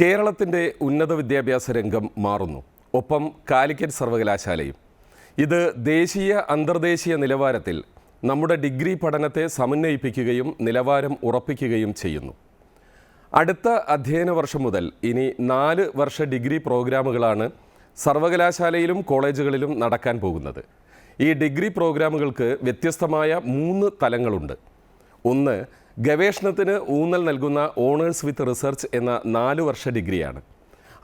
കേരളത്തിന്റെ ഉന്നത വിദ്യാഭ്യാസ രംഗം മാറുന്നു. ഒപ്പം കാലിക്കറ്റ് സർവകലാശാലയും. ഇത് ദേശീയ അന്തർദേശീയ നിലവാരത്തിൽ നമ്മുടെ ഡിഗ്രി പഠനത്തെ സമന്വയിപ്പിക്കുകയും നിലവാരം ഉറപ്പിക്കുകയും ചെയ്യുന്നു. അടുത്ത അധ്യയന വർഷം മുതൽ ഇനി നാല് വർഷ ഡിഗ്രി പ്രോഗ്രാമുകളാണ് സർവകലാശാലയിലും കോളേജുകളിലും നടക്കാൻ പോകുന്നത്. ഈ ഡിഗ്രി പ്രോഗ്രാമുകൾക്ക് വ്യത്യസ്തമായ മൂന്ന് തലങ്ങളുണ്ട്. ഒന്ന് ഗവേഷണത്തിന് ഊന്നൽ നൽകുന്ന ഓണേഴ്സ് വിത്ത് റിസർച്ച് എന്ന നാലു വർഷ ഡിഗ്രിയാണ്.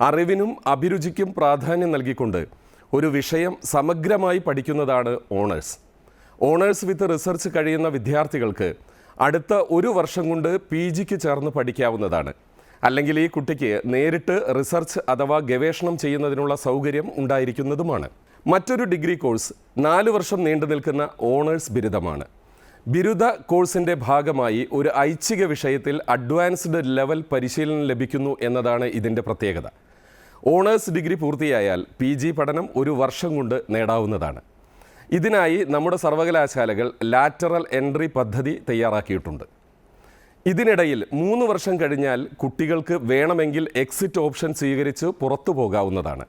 അറിവിനും അഭിരുചിക്കും പ്രാധാന്യം നൽകിക്കൊണ്ട് ഒരു വിഷയം സമഗ്രമായി പഠിക്കുന്നതാണ് ഓണേഴ്സ് ഓണേഴ്സ് വിത്ത് റിസർച്ച് കഴിയുന്ന വിദ്യാർത്ഥികൾക്ക് അടുത്ത ഒരു വർഷം കൊണ്ട് പി ജിക്ക് ചേർന്ന് പഠിക്കാവുന്നതാണ്. അല്ലെങ്കിൽ ഈ കുട്ടിക്ക് നേരിട്ട് റിസർച്ച് അഥവാ ഗവേഷണം ചെയ്യുന്നതിനുള്ള സൗകര്യം ഉണ്ടായിരിക്കുന്നതുമാണ്. മറ്റൊരു ഡിഗ്രി കോഴ്സ് നാല് വർഷം നീണ്ടു നിൽക്കുന്ന ഓണേഴ്സ് ബിരുദമാണ്. ബിരുദ കോഴ്സിന്റെ ഭാഗമായി ഒരു ഐച്ഛിക വിഷയത്തിൽ അഡ്വാൻസ്ഡ് ലെവൽ പരിശീലനം ലഭിക്കുന്നു എന്നതാണ് ഇതിന്റെ പ്രത്യേകത. ഓണേഴ്സ് ഡിഗ്രി പൂർത്തിയായാൽ പി ജി പഠനം ഒരു വർഷം കൊണ്ട് നേടാവുന്നതാണ്. ഇതിനായി നമ്മുടെ സർവകലാശാലകൾ ലാറ്ററൽ എൻട്രി പദ്ധതി തയ്യാറാക്കിയിട്ടുണ്ട്. ഇതിനിടയിൽ മൂന്ന് വർഷം കഴിഞ്ഞാൽ കുട്ടികൾക്ക് വേണമെങ്കിൽ എക്സിറ്റ് ഓപ്ഷൻ സ്വീകരിച്ച് പുറത്തു പോകാവുന്നതാണ്.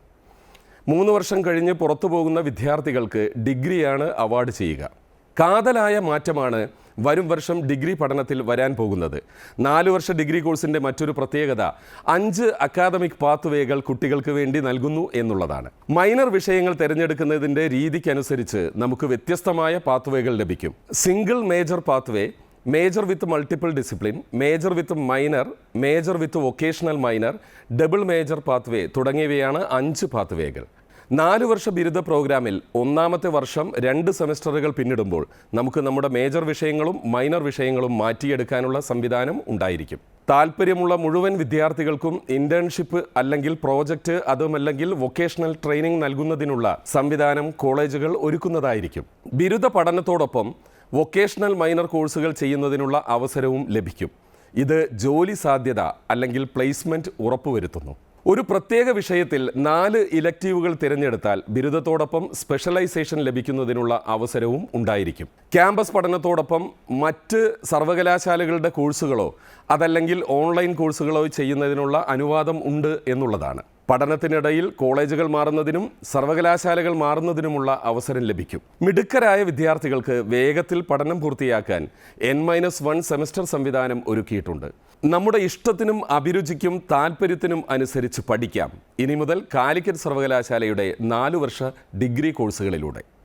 മൂന്ന് വർഷം കഴിഞ്ഞ് പുറത്തു പോകുന്ന വിദ്യാർത്ഥികൾക്ക് ഡിഗ്രിയാണ് അവാർഡ് ചെയ്യുക. കാതലായ മാറ്റമാണ് വരും വർഷം ഡിഗ്രി പഠനത്തിൽ വരാൻ പോകുന്നത്. നാല് വർഷ ഡിഗ്രി കോഴ്സിന്റെ മറ്റൊരു പ്രത്യേകത അഞ്ച് അക്കാദമിക് പാത്വേകൾ കുട്ടികൾക്ക് വേണ്ടി നൽകുന്നു എന്നുള്ളതാണ്. മൈനർ വിഷയങ്ങൾ തിരഞ്ഞെടുക്കുന്നതിന്റെ രീതിക്കനുസരിച്ച് നമുക്ക് വ്യത്യസ്തമായ പാത്വേകൾ ലഭിക്കും. Single major pathway major with multiple discipline major with minor major with vocational minor double major pathway തുടങ്ങിയവയാണ് അഞ്ച് പാത്വേകൾ നാല് വർഷ ബിരുദ പ്രോഗ്രാമിൽ ഒന്നാമത്തെ വർഷം രണ്ട് സെമസ്റ്ററുകൾ പിന്നിടുമ്പോൾ നമുക്ക് നമ്മുടെ മേജർ വിഷയങ്ങളും മൈനർ വിഷയങ്ങളും മാറ്റിയെടുക്കാനുള്ള സംവിധാനം ഉണ്ടായിരിക്കും. താല്പര്യമുള്ള മുഴുവൻ വിദ്യാർത്ഥികൾക്കും ഇന്റേൺഷിപ്പ് അല്ലെങ്കിൽ പ്രോജക്റ്റ് അതുമല്ലെങ്കിൽ വൊക്കേഷണൽ ട്രെയിനിങ് നൽകുന്നതിനുള്ള സംവിധാനം കോളേജുകൾ ഒരുക്കുന്നതായിരിക്കും. ബിരുദ പഠനത്തോടൊപ്പം വൊക്കേഷണൽ മൈനർ കോഴ്സുകൾ ചെയ്യുന്നതിനുള്ള അവസരവും ലഭിക്കും. ഇത് ജോലി സാധ്യത അല്ലെങ്കിൽ പ്ലേസ്മെന്റ് ഉറപ്പുവരുത്തുന്നു. ഒരു പ്രത്യേക വിഷയത്തിൽ നാല് ഇലക്ടീവുകൾ തിരഞ്ഞെടുത്താൽ ബിരുദത്തോടൊപ്പം സ്പെഷ്യലൈസേഷൻ ലഭിക്കുന്നതിനുള്ള അവസരവും ഉണ്ടായിരിക്കും. ക്യാമ്പസ് പഠനത്തോടൊപ്പം മറ്റ് സർവകലാശാലകളുടെ കോഴ്സുകളോ അതല്ലെങ്കിൽ ഓൺലൈൻ കോഴ്സുകളോ ചെയ്യുന്നതിനുള്ള അനുവാദം ഉണ്ട് എന്നുള്ളതാണ്. പഠനത്തിനിടയിൽ കോളേജുകൾ മാറുന്നതിനും സർവകലാശാലകൾ മാറുന്നതിനുമുള്ള അവസരം ലഭിക്കും. മിടുക്കരായ വിദ്യാർത്ഥികൾക്ക് വേഗത്തിൽ പഠനം പൂർത്തിയാക്കാൻ എൻ മൈനസ് വൺ സെമസ്റ്റർ സംവിധാനം ഒരുക്കിയിട്ടുണ്ട്. നമ്മുടെ ഇഷ്ടത്തിനും അഭിരുചിക്കും താല്പര്യത്തിനും അനുസരിച്ച് പഠിക്കാം. ഇനി മുതൽ കാലിക്കറ്റ് സർവകലാശാലയുടെ നാലു വർഷ ഡിഗ്രി കോഴ്സുകളിലൂടെ.